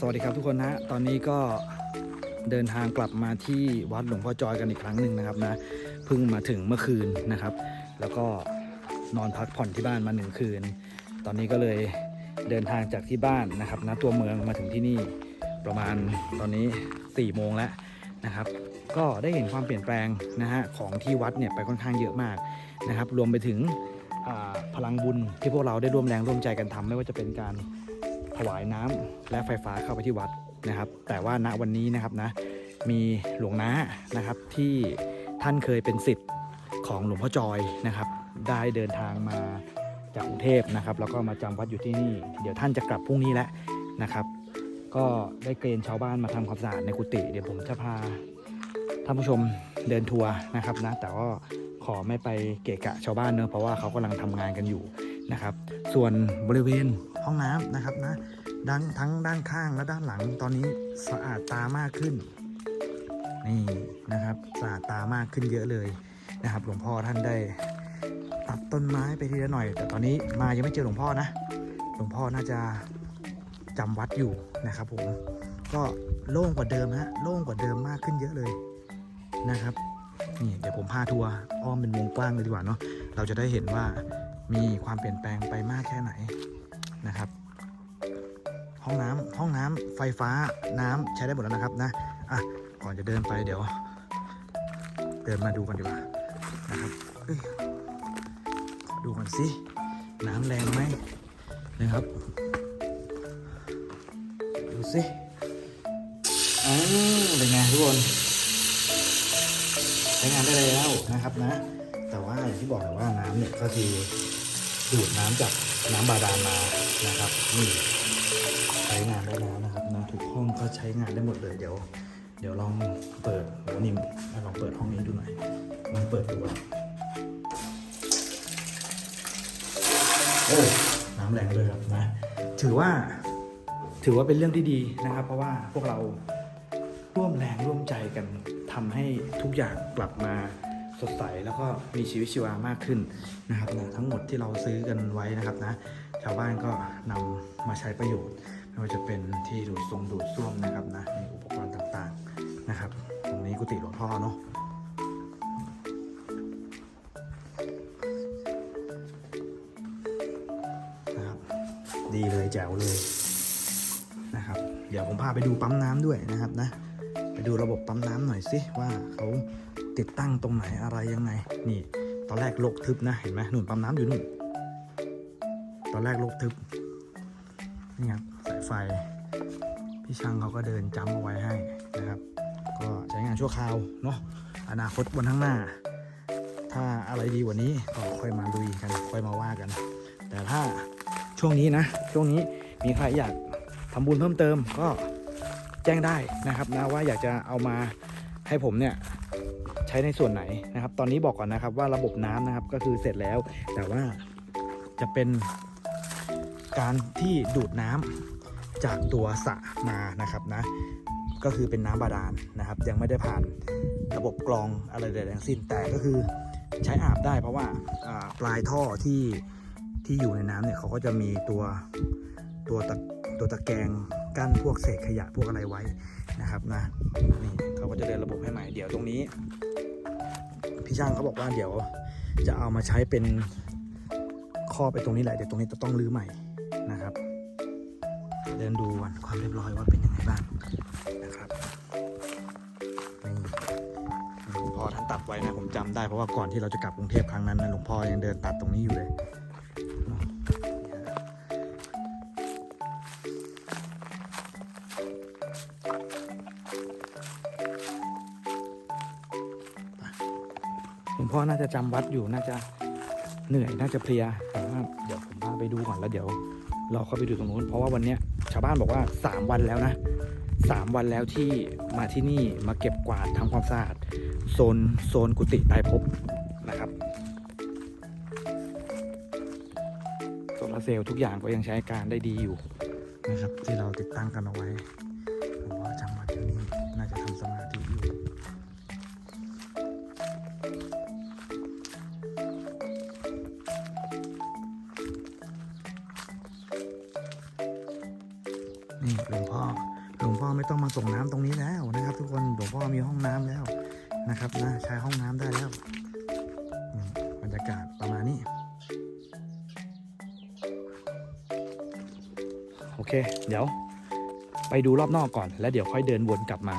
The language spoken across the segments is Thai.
สวัสดีครับทุกคนนะ ตอนนี้ก็เดินทางกลับมาที่วัดหลวงพ่อจอยกันอีกครั้งหนึ่งนะครับนะเพิ่งมาถึงเมื่อคืนนะครับ แล้วก็นอนพักผ่อนที่บ้านมาหนึ่งคืน ตอนนี้ก็เลยเดินทางจากที่บ้านนะครับนะตัวเมืองมาถึงที่นี่ประมาณตอนนี้4ี่โมงแล้วนะครับ ก็ได้เห็นความเปลี่ยนแปลงนะฮะของที่วัดเนี่ยไปค่อนข้างเยอะมากนะครับ รวมไปถึงพลังบุญที่พวกเราได้ร่วมแรงร่วมใจกันทำไม่ว่าจะเป็นการ ถวายน้ำและไฟฟ้าเข้าไปที่วัดนะครับ แต่ว่าณวันนี้นะครับนะมีหลวงน้านะครับที่ท่านเคยเป็นสิทธิ์ของหลวงพ่อจอยนะครับ ได้เดินทางมาจากกรุงเทพนะครับ แล้วก็มาจำวัดอยู่ที่นี่ เดี๋ยวท่านจะกลับพรุ่งนี้แล้วนะครับ ก็ได้เกณฑ์ชาวบ้านมาทำความสะอาดในกุฏิเดี๋ยวผมจะพาท่านผู้ชมเดินทัวร์นะครับนะแต่ว่าขอไม่ไปเกะกะชาวบ้านเนอะเพราะว่าเขากำลังทำงานกันอยู่นะครับ ส่วนบริเวณ ห้องน้ำนะครับนะด้านทั้งด้านข้างและด้านหลังตอนนี้สะอาดตามากขึ้นนี่นะครับสะอาดตามากขึ้นเยอะเลยนะครับ หลวงพ่อท่านได้ตัดต้นไม้ไปทีละหน่อย แต่ตอนนี้มายังไม่เจอหลวงพ่อนะ หลวงพ่อน่าจะจำวัดอยู่นะครับผมก็โล่งกว่าเดิมฮะโล่งกว่าเดิมมากขึ้นเยอะเลยนะครับนี่เดี๋ยวผมพาทัวร์อ้อมเป็นวงกว้างเลยดีกว่าเนาะเราจะได้เห็นว่ามีความเปลี่ยนแปลงไปมากแค่ไหน นะครับ ห้องน้ำห้องน้ำไฟฟ้าน้ำใช้ได้หมดแล้วนะครับนะอะก่อนจะเดินไปเดี๋ยว เดินมาดูกันดีกว่านะครับดูกันสิน้ำแรงไหมนะครับ ดูสิอ้าวเป็นไงทุกคนใช้งานได้แล้วนะครับนะ แต่ว่าอย่างที่บอกแต่ว่าน้ำเนี่ยก็คือดูดน้ำจากน้ำบาดาลมา นะครับนี่ใช้งานได้แล้วนะครับนะทุกห้องก็ใช้งานได้หมดเลยเดี๋ยว เดี๋ยวลองเปิดโหนิมลองเปิดห้องนี้ดูหน่อยลองเปิดดูโอ้น้ำแรงเลยครับนะถือว่าถือว่าเป็นเรื่องที่ดีนะครับ เพราะว่าพวกเราร่วมแรงร่วมใจกันทำให้ทุกอย่างกลับมาสดใสแล้วก็มีชีวิตชีวามากขึ้นนะครับนะทั้งหมดที่เราซื้อกันไว้นะครับนะ ชาวบ้านก็นำมาใช้ประโยชน์ไม่ว่าจะเป็นที่ดูดทรงดูดซ่วมนะครับนะมีอุปกรณ์ต่างๆนะครับ ตรงนี้กุฏิหลวงพ่อเนาะนะครับดีเลยแจ๋วเลยนะครับ เดี๋ยวผมพาไปดูปั๊มน้ำด้วยนะครับนะไปดูระบบปั๊มน้ำหน่อยสิว่าเขาติดตั้งตรงไหนอะไรยังไง นี่ ตอนแรกลกทึบนะเห็นไหมหนุนปั๊มน้ำอยู่นู่น ตอนแรกลกทึบนี่ครับสายไฟ พี่ช่างเขาก็เดินจำเอาไว้ให้นะครับ ก็ใช้งานชั่วคราวเนาะอนาคตวันข้างหน้า ถ้าอะไรดีกว่านี้ก็ค่อยมาลุยกันค่อยมาว่ากัน แต่ถ้าช่วงนี้นะ ช่วงนี้มีใครอยากทำบุญเพิ่มเติมก็แจ้งได้นะครับนะว่าอยากจะเอามาให้ผมเนี่ยใช้ในส่วนไหนนะครับ ตอนนี้บอกก่อนนะครับว่าระบบน้ำนะครับก็คือเสร็จแล้ว แต่ว่าจะเป็น การที่ดูดน้ำจากตัวสระมานะครับนะ ก็คือเป็นน้ำบาดาลนะครับ ยังไม่ได้ผ่านระบบกรองอะไรใดๆทั้งสิ้นแต่ก็คือใช้อาบได้เพราะว่าปลายท่อที่ที่อยู่ในน้ำเนี่ยเขาก็จะมีตัวตัวตะตัวตะแกรงกั้นพวกเศษขยะพวกอะไรไว้นะครับนะนี่เขาก็จะเดินระบบให้ใหม่เดี๋ยวตรงนี้ พี่ช่างเขาบอกว่าเดี๋ยวจะเอามาใช้เป็นข้อไปตรงนี้แหละเดี๋ยวตรงนี้จะต้องรื้อใหม่ นะครับ เดินดูก่อนความเรียบร้อยว่าเป็นยังไงบ้างนะครับนี่หลวงพ่อท่านตัดไว้นะผมจำได้เพราะว่าก่อนที่เราจะกลับกรุงเทพครั้งนั้นนะหลวงพ่อยังเดินตัดตรงนี้อยู่เลยหลวงพ่อน่าจะจำวัดอยู่น่าจะเหนื่อยน่าจะเพลียแต่ว่าเดี๋ยวผมพาไปดูก่อนแล้วเดี๋ยว เราเข้าไปดูตรงนู้น เพราะว่าวันนี้ชาวบ้านบอกว่า 3 วันแล้วนะ 3 วันแล้วที่มาที่นี่มาเก็บกวาดทำความสะอาดโซนโซนกุฏิใต้ภพนะครับโซลาร์เซลล์ทุกอย่างก็ยังใช้การได้ดีอยู่นะครับที่เราติดตั้งกันเอาไว้ หลวงพ่อหลวงพ่อไม่ต้องมาส่งน้ำตรงนี้แล้วนะครับ ทุกคนหลวงพ่อมีห้องน้ำแล้วนะครับนะใช้ห้องน้ำได้แล้วอืมบรรยากาศประมาณนี้โอเค เดี๋ยวไปดูรอบนอกก่อน แล้วเดี๋ยวค่อยเดินวนกลับมา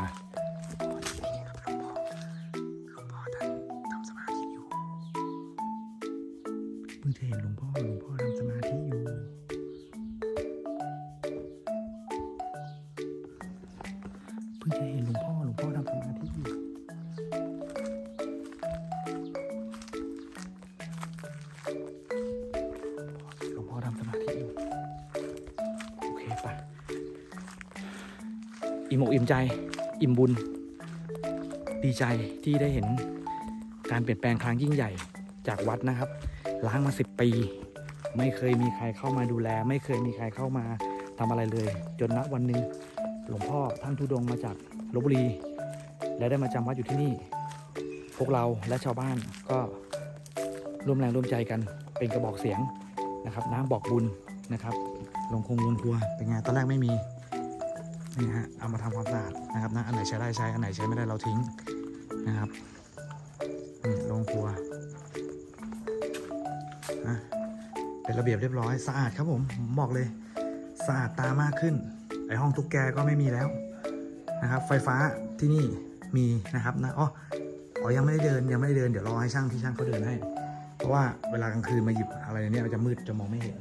มอกอิ่มใจ อิ่มบุญ ดีใจที่ได้เห็นการเปลี่ยนแปลงครั้งยิ่งใหญ่จากวัดนะครับ ล้างมาสิบปี ไม่เคยมีใครเข้ามาดูแล ไม่เคยมีใครเข้ามาทำอะไรเลย จนณวันหนึ่งหลวงพ่อท่านทุดงมาจากลบบุรี และได้มาจำวัดอยู่ที่นี่ พวกเราและชาวบ้านก็ร่วมแรงร่วมใจกันเป็นกระบอกเสียงนะครับ น้ำบอกบุญนะครับลงคงวนครัวเป็นไงตอนแรกไม่มี นี่ฮะเอามาทำความสะอาดนะครับนะอันไหนใช้ได้ใช้ อันไหนใช้ไม่ได้เราทิ้งนะครับนี่ลงครัวนะเป็นระเบียบเรียบร้อยสะอาดครับผมบอกเลยสะอาดตามากขึ้นไอห้องตุ๊กแกก็ไม่มีแล้วนะครับ ไฟฟ้าที่นี่มีนะครับนะอ๋ออ๋อยังไม่ได้เดินยังไม่ได้เดินเดี๋ยวรอให้ช่างที่ช่างเขาเดินให้ เพราะว่าเวลากลางคืนมาหยิบอะไรเนี่ยมันจะมืดจะมองไม่เห็น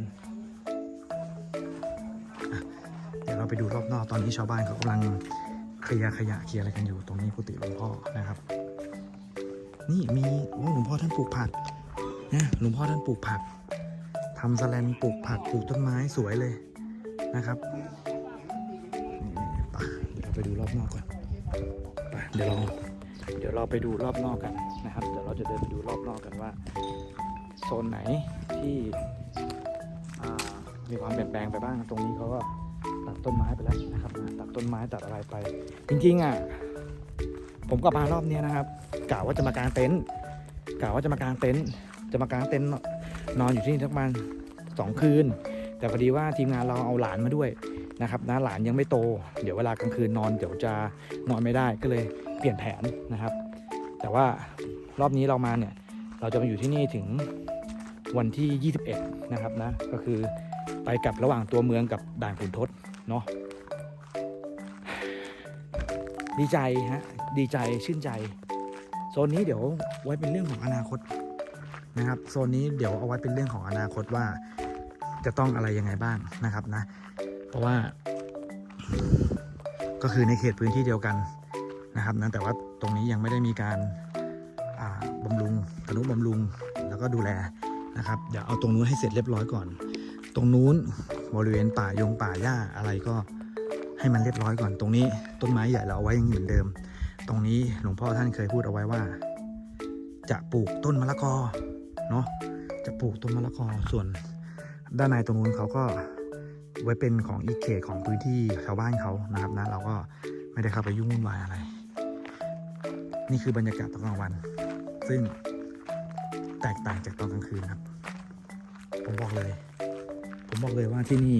ดี๋ยวเราไปดูรอบนอกตอนนี้ชาวบ้านเขากำลังเคลียร์ขยะเคลียร์อะไรกันอยู่ตรงนี้กุฏิหลวงพ่อนะครับ นี่มีโอ้หลวงพ่อท่านปลูกผักนะหลวงพ่อท่านปลูกผักทำสแลนปลูกผักปลูกต้นไม้สวยเลยนะครับเดี๋ยวเราไปดูรอบนอกก่อนไปเดี๋ยวเราเดี๋ยวเราไปดูรอบนอกกันนะครับ เดี๋ยวเราจะเดินไปดูรอบนอกกันว่า โซนไหนที่มีความเปลี่ยนแปลงไปบ้างตรงนี้เขาก็ ต้นไม้ไปแล้วนะครับตัดต้นไม้ตัดอะไรไป จริงๆอะผมกลับมารอบนี้นะครับกะว่าจะมากางเต็นท์กะว่าจะมากางเต็นท์จะมากางเต็นท์นอนอยู่ที่นี่สักประมาณสองคืน แต่พอดีว่าทีมงานเราเอาหลานมาด้วยนะครับนะหลานยังไม่โต เดี๋ยวเวลากลางคืนนอนเดี๋ยวจะนอนไม่ได้ก็เลยเปลี่ยนแผนนะครับ แต่ว่ารอบนี้เรามาเนี่ยเราจะมาอยู่ที่นี่ถึงวันที่ 21 นะครับนะก็คือไปกับระหว่างตัวเมืองกับด่านขุนทด เนาะดีใจฮะ ดีใจชื่นใจ โซนนี้เดี๋ยวไว้เป็นเรื่องของอนาคตนะครับ โซนนี้เดี๋ยวเอาไว้เป็นเรื่องของอนาคตว่า จะต้องอะไรยังไงบ้างนะครับนะ เพราะว่า ก็คือในเขตพื้นที่เดียวกันนะครับนะแต่ว่าตรงนี้ยังไม่ได้มีการาบำรุงทนุบำรุงแล้วก็ดูแลนะครับ เดี๋ยวเอาตรงนู้นให้เสร็จเรียบร้อยก่อน ตรงนู้น บริเวณป่ายงป่าหญ้าอะไรก็ให้มันเรียบร้อยก่อนตรงนี้ ต้นไม้ใหญ่เราเอาไว้ยังเหมือนเดิม ตรงนี้หลวงพ่อท่านเคยพูดเอาไว้ว่า จะปลูกต้นมะละกอเนาะจะปลูกต้นมะละกอส่วน ด้านในตรงนู้นเขาก็ไว้เป็นของอีกเขตของพื้นที่ชาวบ้านเขานะครับนะเราก็ไม่ได้เข้าไปยุ่งวุ่นวายอะไร นี่คือบรรยากาศตอนกลางวัน ซึ่งแตกต่างจากตอนกลางคืนครับ ผมบอกเลย ผมบอกเลยว่าที่นี่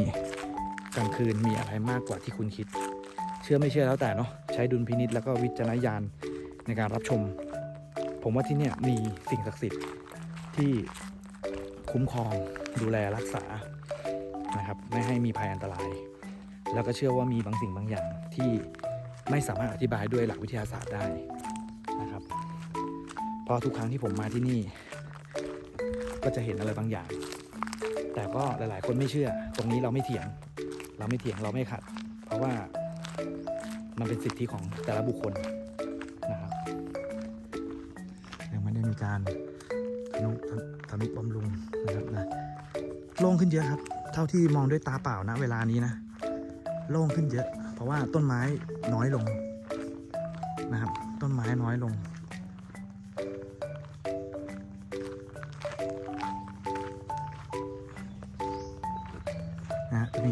กลางคืนมีอะไรมากกว่าที่คุณคิด เชื่อไม่เชื่อแล้วแต่เนาะใช้ดุลพินิษแล้วก็วิจารณญาณในการรับชม ผมว่าที่นี่มีสิ่งศักดิ์สิทธิ์ที่คุ้มครองดูแลรักษานะครับไม่ให้มีภัยอันตราย แล้วก็เชื่อว่ามีบางสิ่งบางอย่างที่ไม่สามารถอธิบายด้วยหลักวิทยาศาสตร์ได้นะครับเพราะทุกครั้งที่ผมมาที่นี่ ก็จะเห็นอะไรบางอย่าง แต่ก็หลาย ๆ คนไม่เชื่อ ตรงนี้เราไม่เถียง เราไม่เถียงเราไม่ขัด เพราะว่ามันเป็นสิทธิของแต่ละบุคคลนะครับ ยังไม่ได้มีการทนุทนุบำรุงนะครับนะโล่งขึ้นเยอะครับ เท่าที่มองด้วยตาเปล่านะเวลานี้นะโล่งขึ้นเยอะ เพราะว่าต้นไม้น้อยลงนะครับ ต้นไม้น้อยลง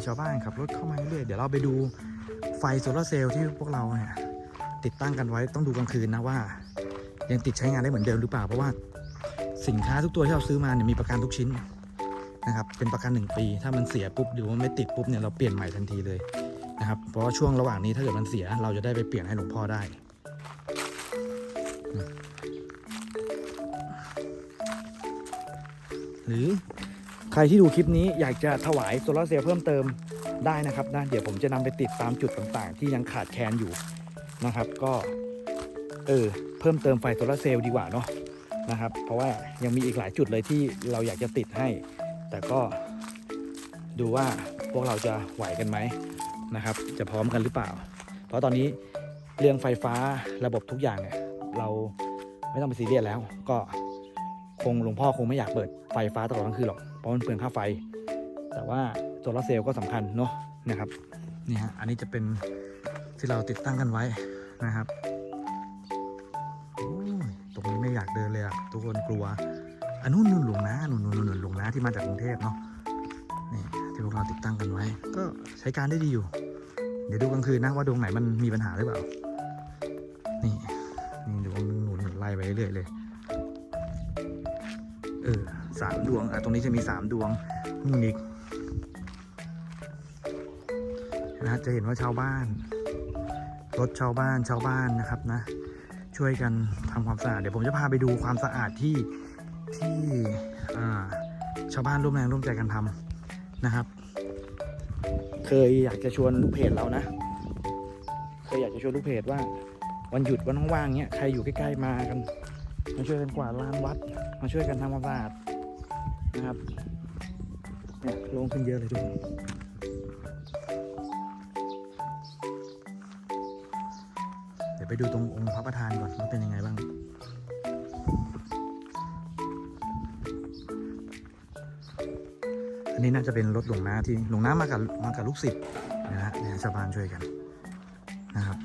ชาวบ้านขับรถเข้ามาเรื่อยๆเดี๋ยวเราไปดูไฟโซลาเซลล์ที่พวกเราเนี่ยติดตั้งกันไว้ต้องดูกลางคืนนะว่า ยังติดใช้งานได้เหมือนเดิมหรือเปล่าเพราะว่าสินค้าทุกตัวที่เราซื้อมาเนี่ยมีประกันทุกชิ้นนะครับเป็นประกันหนึ่งปี ถ้ามันเสียปุ๊บหรือว่าไม่ติดปุ๊บเนี่ยเราเปลี่ยนใหม่ทันทีเลยนะครับเพราะว่าช่วงระหว่างนี้ถ้าเกิดมันเสียเราจะได้ไปเปลี่ยนให้หลวงพ่อได้หรือ ครที่ดูคลิปนี้อยากจะถวายโซลาร์เซลล์เพิ่มเติมได้นะครับนะเดี๋ยวผมจะนำไปติดตามจุดต่างๆ ที่ยังขาดแคลนอยู่นะครับ ก็เออเพิ่มเติมไฟโซลาร์เซลล์ดีกว่าเนาะนะครับ เพราะว่ายังมีอีกหลายจุดเลยที่เราอยากจะติดให้ แต่ก็ดูว่าพวกเราจะไหวกันไหมนะครับ จะพร้อมกันหรือเปล่า เพราะตอนนี้เรื่องไฟฟ้าระบบทุกอย่างเนี่ยเราไม่ต้องไปซีเรียสแล้ว ก็คงหลวงพ่อคงไม่อยากเปิดไฟฟ้าตลอดทั้งคืนหรอก ราะมันเปลืองค่าไฟ แต่ว่าโซลาร์เซลล์ก็สำคัญเนาะนะครับนี่ฮะอันนี้จะเป็นที่เราติดตั้งกันไว้นะครับโอ้ยตรงนี้ไม่อยากเดินเลยอะทุกคนกลัวอันนู้นนู่นหลวงนะนู่นนู่นนู่นหลวงนะที่มาจากกรุงเทพเนาะนี่ที่พวกเราติดตั้งกันไว้ ก็ใช้การได้ดีอยู่ เดี๋ยวดูกลางคืนนะว่าดวงไหนมันมีปัญหาหรือเปล่านี่นี่ดวงหนึ่งหนุนไล่ไปเรื่อยเลยเออ สามดวง อะ ตรงนี้จะมีสามดวงนี่อีกนะจะเห็นว่าชาวบ้าน รถชาวบ้านชาวบ้านนะครับนะ ช่วยกันทำความสะอาด เดี๋ยวผมจะพาไปดูความสะอาดที่ที่ชาวบ้านร่วมแรงร่วมใจกันทำนะครับ เคยอยากจะชวนลูกเพจเรานะ เคยอยากจะชวนลูกเพจว่า วันหยุดวันว่างๆเนี้ยใครอยู่ใกล้ๆมากันมาช่วยกันกวาดลานวัด มาช่วยกันทำความสะอาด นะครับเนี่ยลงขึ้นเยอะเลยทุกคนเดี๋ยวไปดูตรงองค์พระประธานก่อนว่าเป็นยังไงบ้างอันนี้น่าจะเป็นรถหลวงน้าที่หลวงน้ามากับมากับลูกศิษย์นะฮะเนี่ยชาวบ้านช่วยกันนะครับ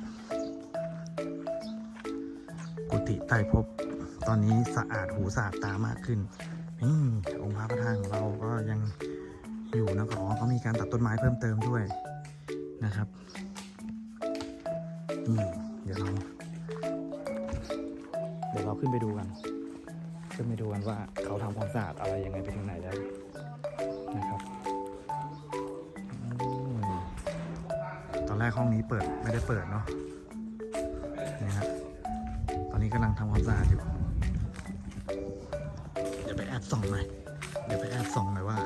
กุฏิใต้ภพตอนนี้สะอาดหูสะอาดตามากขึ้น นี่องค์พระประธานของเราก็ยังอยู่นะก็อ๋อเขามีการตัดต้นไม้เพิ่มเติมด้วยนะครับนี่เดี๋ยวเราเดี๋ยวเราขึ้นไปดูกัน ขึ้นไปดูกันว่าเขาทำความสะอาดอะไรยังไงไปถึงไหนแล้วนะครับอตอนแรกห้องนี้เปิดไม่ได้เปิดเนาะนี่ฮะตอนนี้กำลังทำความสะอาดอยู่ บส่องหน่อย เดี๋ยวไปแอบส่องหน่อยว่า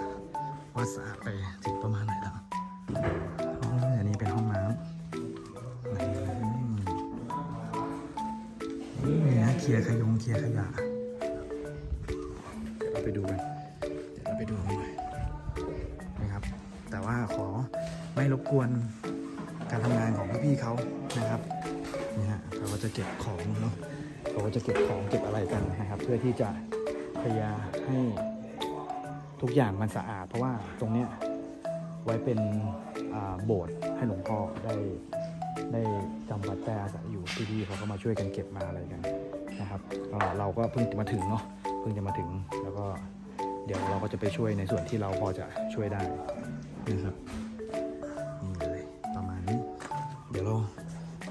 ว่าสะอาดไปถึงประมาณไหนแล้วอ๋ออันนี้เป็นห้องน้ำนี่นี่นะเคลียร์ขยงเคลียร์ขยะ เดี๋ยวเราไปดูกัน เดี๋ยวเราไปดูกันหน่อยนะครับ แต่ว่าขอไม่รบกวนการทำงานของพี่ๆเขานะครับนี่ฮะเราก็จะเก็บของเนาะเราก็จะเก็บของเก็บอะไรกันนะครับ เพื่อที่จะพ ยายามให้ทุกอย่างมันสะอาด เพราะว่าตรงเนี้ยไว้เป็นโบสถ์ให้หลวงพ่อได้ได้จำวัดแต่อาศัยอยู่พี่ๆเขาก็มาช่วยกันเก็บมาอะไรกันนะครับเราก็เพิ่งมาถึงเนาะเพิ่งจะมาถึงแล้วก็เดี๋ยวเราก็จะไปช่วยในส่วนที่เราพอจะช่วยได้นะครับนี่เลยประมาณนี้ เดี๋ยวเรา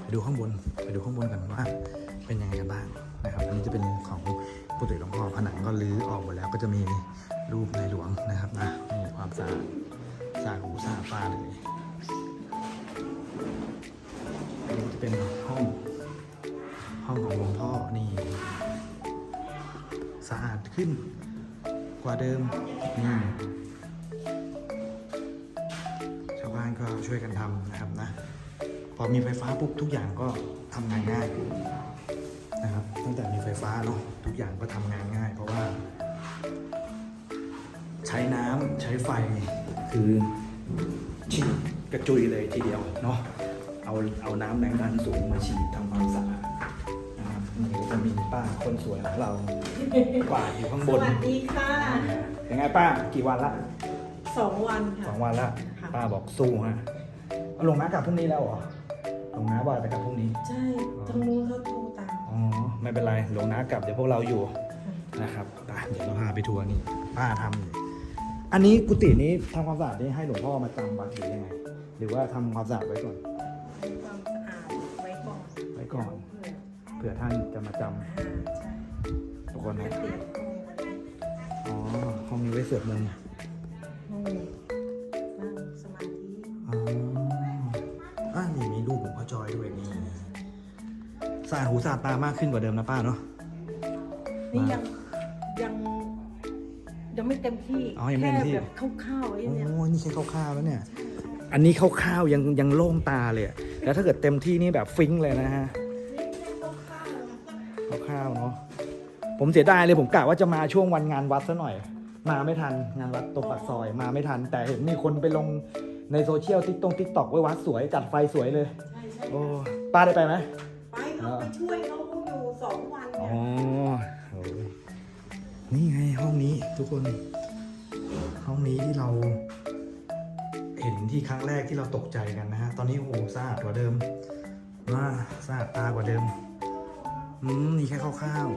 ไปดูข้างบนไปดูข้างบนกันว่าเป็นยังไงกันบ้างนะครับ อันนี้จะเป็นของ ปุติหลวงพ่อผนังก็รื้อออกหมดแล้วก็จะมีรูปในหลวงนะครับนะมีความสะอาดสะอาดหูสะอาดตาเลยอันนี้จะเป็นห้องห้องของหลวงพ่อนี่สะอาดขึ้นกว่าเดิมนี่ชาวบ้านก็ช่วยกันทำนะครับนะ พอมีไฟฟ้าปุ๊บทุกอย่างก็ทำงานง่าย ตั้งแต่มีไฟฟ้าเนาะทุกอย่างก็ทำงานง่าย เพราะว่า ใช้น้ำใช้ไฟคือฉีดกระจุยเลยทีเดียวเนาะเอาเอาน้ำแรงดันสูงมาฉีดทำความสะอาดนะครับนี่ก็จะมีป้าคนสวยของเรากวาดอยู่ข้างสบนวัสดีค่ะยังไงป้ากี่วันละสองวันสค่ะ องวันละค่ะ ป้าบอกสู้ฮะเอาลงน้ากลับพรุ่งนี้แล้วเหรอลงน้าบ่อยไปกลับพรุ่งนี้ ใช่ทางนู้นเขาโทรตาม อ๋อ ไม่เป็นไรหลวงน้ากลับเดี๋ยวพวกเราอยู่นะครับไปเดี๋ยวเราพาไปทัวร์นี่ป้าทำอยู่อันนี้กุฏินี้ทำความสะอาดนี่ให้หลวงพ่อมาจำวัดหรือยังไง หรือว่าทำความสะอาดไว้ก่อนทำความสะอาดไว้ก่อนไว้ก่อน เพื่อเผื่อท่านจะมาจำอ่าใช่ทุกคนจะนะเตรียมห้องไว้อ๋อห้องนี้ไว้สวดมนต์ห้องนั่งสมาธิ อ๋อ สะอาดหูสะอาดตามากขึ้นกว่าเดิมนะป้าเนาะ นี่ยังยังยังไม่เต็มที่อ๋อยังไม่เต็มที่ แค่แบบคร่าวๆไอ้โอ้เนี่ยยนี่แค่คร่าวๆแล้วเนี่ย อันนี้คร่าวๆยังยังโล่งตาเลยอะแล้วถ้าเกิดเต็มที่นี่แบบฟิงค์เลยนะฮะคร่าวๆเนาะ ผมเสียดายเลยผมกะว่าจะมาช่วงวันงานวัดซะหน่อย มาไม่ทันงานวัดตรงปากซอยมาไม่ทัน แต่เห็นมีคนไปลงในโซเชียลติ๊กตงติ๊กตอกไว้วัดสวยจัดไฟสวยเลย ใช่ใช่โอ้ป้าได้ไปไหมไป เขาไปช่วยเขาอยู่สองวันอ๋เนี่อยโอ้ยนี่ไงห้องนี้ทุกคน ห้องนี้ที่เรา เห็นที่ครั้งแรกที่เราตกใจกันนะฮะ ตอนนี้โอ้โหสะอาดกว่าเดิมว่าสะอาดตากว่าเดิม อืมนี่แค่คร่าว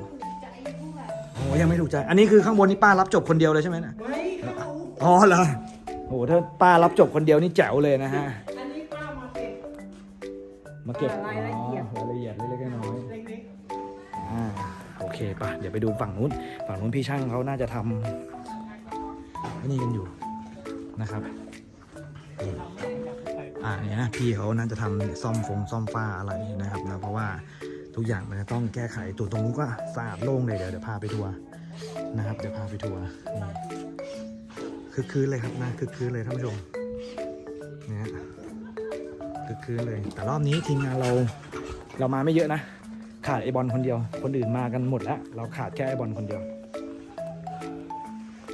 ๆโอ้ยังไม่ถูกใจ อันนี้คือข้างบนนี่ป้ารับจบคนเดียวเลยใช่ไหมเนะไม่เขาอ๋อเหรอโอ้โหถ้าป้ารับจบคนเดียวนี่แจ๋วเลยนะฮะ อันนี้ป้ามาเก็บมาเก็บรายละเอียดอ๋อรายละ เคปะเดี๋ยวไปดูฝั่งนู้น ฝั่งนู้นพี่ช่างเขาน่าจะทำไอ้นี่กันอยู่นะครับอ่าเนี่ยพี่เขาน่าจะทำซ่อมฟงซ่อมฝ้าอะไรนะครับนะเพราะว่าทุกอย่างมันจะต้องแก้ไขตัวตรงนู้นก็สะอาดโล่งเลยเดี๋ยวเดี๋ยวพาไปทัวร์นะครับเดี๋ยวพาไปทัวร์นี่คือคืนเลยครับนะคือคืนเลยท่านผู้ชมเนะฮะคือคืนเลย แต่รอบนี้ทีมงานเราเรามาไม่เยอะนะ ขาดไอบอลคนเดียว คนอื่นมากันหมดแล้วเราขาดแค่ไอบอลคนเดียว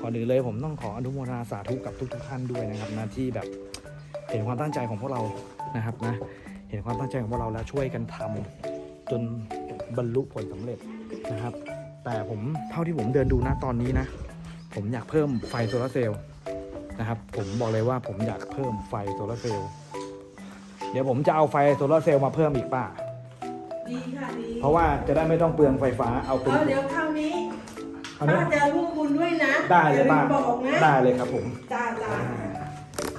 ก่อนอื่นเลยผมต้องขออนุโมทนาสาธุกับทุกๆท่านด้วยนะครับนะที่แบบเห็นความตั้งใจของพวกเรานะครับนะเห็นความตั้งใจของพวกเราแล้วช่วยกันทำจนบรรลุผลสำเร็จนะครับ แต่ผมเท่าที่ผมเดินดูนะตอนนี้นะ ผมอยากเพิ่มไฟโซลาร์เซลล์นะครับ ผมบอกเลยว่าผมอยากเพิ่มไฟโซลาร์เซลล์เดี๋ยวผมจะเอาไฟโซลาร์เซลล์มาเพิ่มอีกป่ะ ดีค่ะดีเพราะว่าจะได้ไม่ต้องเปลืองไฟฟ้าเอาเป็น เออเดี๋ยวคราวนี้คราวนี้ ป้าจะร่วมบุญด้วยนะได้เลยอย่ป้าลืมบอกนะได้เลยครับผม จ้าจ้า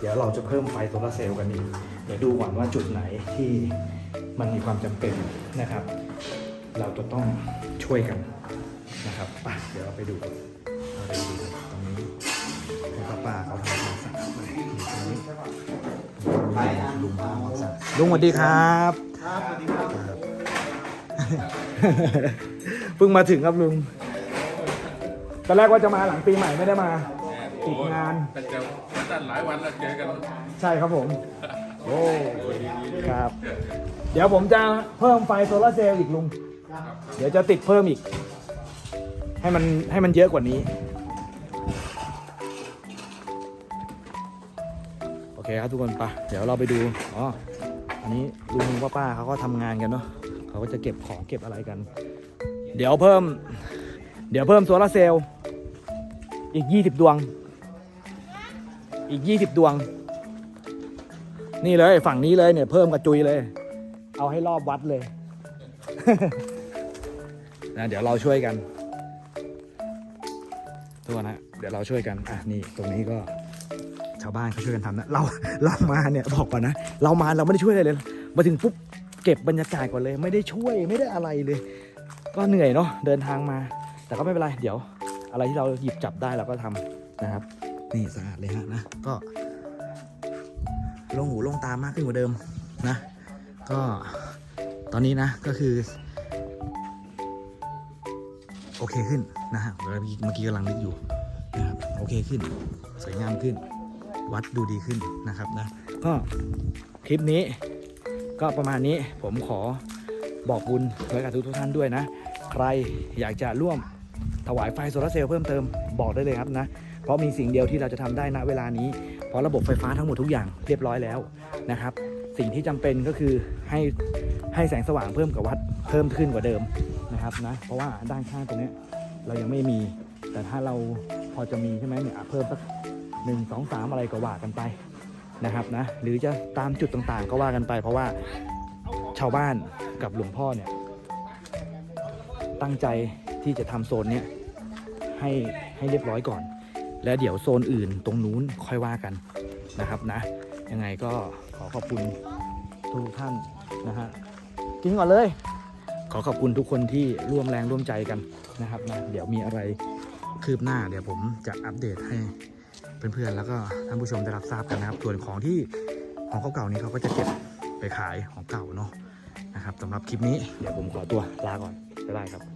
เดี๋ยวเราจะเพิ่มไฟโซลาร์เซลล์กันอีก เดี๋ยวดูก่อนว่าจุดไหนที่มันมีความจำเป็นนะครับ เราจะต้องช่วยกันนะครับไปเดี๋ยวเราไปดูกันเราไปดูกันตรงนี้ให้ป้าป้าเขาทำความสะอาดไปอยู่ตรงนี้ลุงทำความสะอาดลุงสวัสดีครับ เพิ่งมาถึงครับลุง ตอนแรกว่าจะมาหลังปีใหม่ไม่ได้มา ติดงาน แต่เจอตั้งหลายวันแล้วเจอกันใช่ครับผม โอ้ครับ เดี๋ยวผมจะเพิ่มไฟโซลาร์เซลล์อีกลุง เดี๋ยวจะติดเพิ่มอีก ให้มันให้มันเยอะกว่านี้ โอเคครับทุกคนไปะเดี๋ยวเราไปดู อ๋อ อันนี้ลุงป้าป้าเขาก็ทำงานกันเนาะ เขาก็จะเก็บของเก็บอะไรกัน เดี๋ยวเพิ่ม เดี๋ยวเพิ่มโซลาเซลล์อีก 20 ดวง อีก 20 ดวง นี่เลยฝั่งนี้เลยเนี่ยเพิ่มกระจุยเลย เอาให้รอบวัดเลยนะเดี๋ยวเราช่วยกันทุกคนนะเดี๋ยวเราช่วยกันอะนี่ตรงนี้ก็ชาวบ้านเขาช่วยกันทำนะเราเรามาเนี่ยบอกก่อนนะ เรามาเราไม่ได้ช่วยอะไรเลย มาถึงปุ๊บ เก็บบรรยากาศก่อนเลย ไม่ได้ช่วยไม่ได้อะไรเลย ก็เหนื่อยเนาะเดินทางมา แต่ก็ไม่เป็นไร เดี๋ยว อะไรที่เราหยิบจับได้เราก็ทำนะครับ นี่สะอาดเลยฮะนะก็ลงหูลงตามากขึ้นกว่าเดิมนะ ก็ตอนนี้นะก็คือ โอเคขึ้นนะฮะเมื่อกี้เมื่อกี้กำลังนึกอยู่นะครับโอเคขึ้น สวยงามขึ้น วัดดูดีขึ้นนะครับนะก็คลิปนี้ ก็ประมาณนี้ผมขอบอกบุญไว้กับทุกทุกท่านด้วยนะ ใครอยากจะร่วมถวายไฟโซลาร์เซลล์เพิ่มเติมบอกได้เลยครับนะ เพราะมีสิ่งเดียวที่เราจะทำได้ณเวลานี้ เพราะระบบไฟฟ้าทั้งหมดทุกอย่างเรียบร้อยแล้วนะครับ สิ่งที่จำเป็นก็คือให้ให้แสงสว่างเพิ่มกับวัดเพิ่มขึ้นกว่าเดิมนะครับนะ เพราะว่าด้านข้างตรงนี้เรายังไม่มี แต่ถ้าเราพอจะมีใช่ไหมเนี่ยเพิ่มสักหนึ่งสองสามอะไรก็ว่ากันไป นะครับนะหรือจะตามจุดต่างๆ ก็ว่ากันไป เพราะว่าชาวบ้านกับหลวงพ่อเนี่ยตั้งใจที่จะทำโซนเนี้ยให้ให้เรียบร้อยก่อน แล้วเดี๋ยวโซนอื่นตรงนู้นค่อยว่ากันนะครับนะ ยังไงก็ขอขอบคุณทุกท่านนะฮะกินก่อนเลย ขอขอบคุณทุกคนที่ร่วมแรงร่วมใจกันนะครับนะเดี๋ยวมีอะไรคืบหน้าเดี๋ยวผมจะอัปเดตให้ เพื่อนๆแล้วก็ท่านผู้ชมได้รับทราบกันนะครับส่วนของที่ของเก่าๆนี้เขาก็จะเก็บไปขายของเก่าเนาะนะครับสำหรับคลิปนี้เดี๋ยวผมขอตัวลาก่อนบ๊ายบายครับ